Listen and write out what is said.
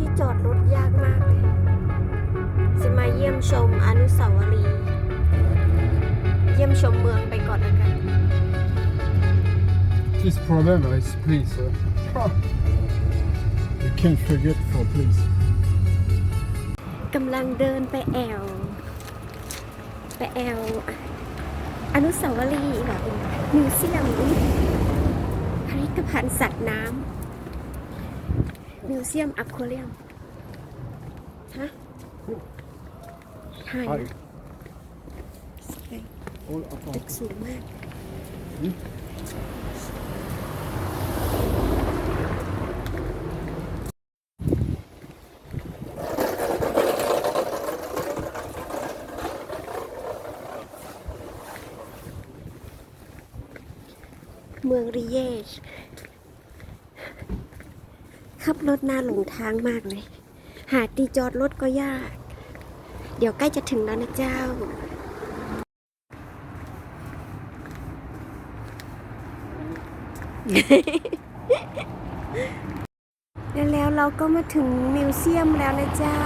ที่จอดรถยากมากเลยจะมาเยี่ยมชมอนุสาวรีย์เยี่ยมชมเมืองไปก่อนนะวกัน This problem is please. sir You can't forget for please. กำลังเดินไปแอล ไปแอล อนุสาวรีย์แบบมิวเซียมผลิตภัณฑ์สัตว์น้ำ มิวเซียมอควาเรียมฮะใช่ Hi. ตึ Oh, attends. กสูงมาก เมืองริเยช ขับรถหน้าหลงทางมากเลย หาที่จอดรถก็ยาก เดี๋ยวใกล้จะถึงแล้วนะเจ้า แล้วเราก็มาถึงมิวเซียมแล้วนะเจ้า